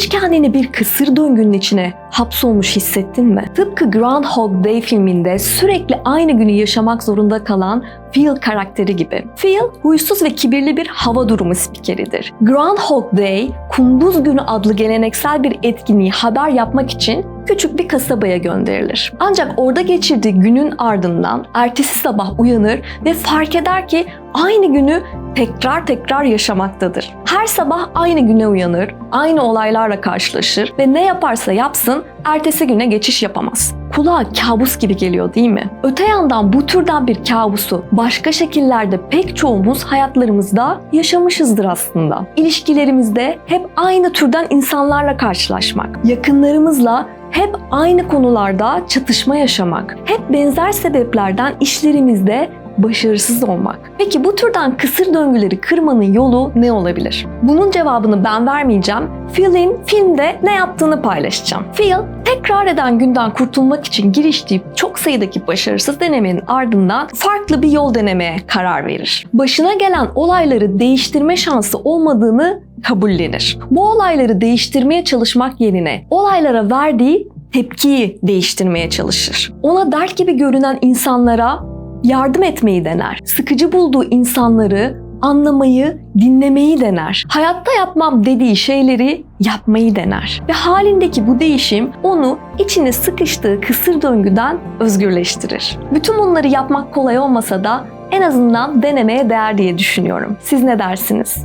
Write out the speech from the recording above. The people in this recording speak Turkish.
Hiç kendini bir kısır döngünün içine hapsolmuş hissettin mi? Tıpkı Groundhog Day filminde sürekli aynı günü yaşamak zorunda kalan Phil karakteri gibi. Phil, huysuz ve kibirli bir hava durumu spikeridir. Groundhog Day, Kunduz Günü adlı geleneksel bir etkinliği haber yapmak için küçük bir kasabaya gönderilir. Ancak orada geçirdiği günün ardından ertesi sabah uyanır ve fark eder ki aynı günü tekrar tekrar yaşamaktadır. Her sabah aynı güne uyanır, aynı olaylarla karşılaşır ve ne yaparsa yapsın ertesi güne geçiş yapamaz. Kulağa kabus gibi geliyor değil mi? Öte yandan bu türden bir kabusu başka şekillerde pek çoğumuz hayatlarımızda yaşamışızdır aslında. İlişkilerimizde hep aynı türden insanlarla karşılaşmak, yakınlarımızla hep aynı konularda çatışma yaşamak, hep benzer sebeplerden işlerimizde başarısız olmak. Peki bu türden kısır döngüleri kırmanın yolu ne olabilir? Bunun cevabını ben vermeyeceğim. Phil'in filmde ne yaptığını paylaşacağım. Phil, tekrar eden günden kurtulmak için giriştiği çok sayıdaki başarısız denemenin ardından farklı bir yol denemeye karar verir. Başına gelen olayları değiştirme şansı olmadığını kabullenir. Bu olayları değiştirmeye çalışmak yerine olaylara verdiği tepkiyi değiştirmeye çalışır. Ona dert gibi görünen insanlara yardım etmeyi dener. Sıkıcı bulduğu insanları anlamayı, dinlemeyi dener. Hayatta yapmam dediği şeyleri yapmayı dener. Ve halindeki bu değişim onu içine sıkıştığı kısır döngüden özgürleştirir. Bütün bunları yapmak kolay olmasa da en azından denemeye değer diye düşünüyorum. Siz ne dersiniz?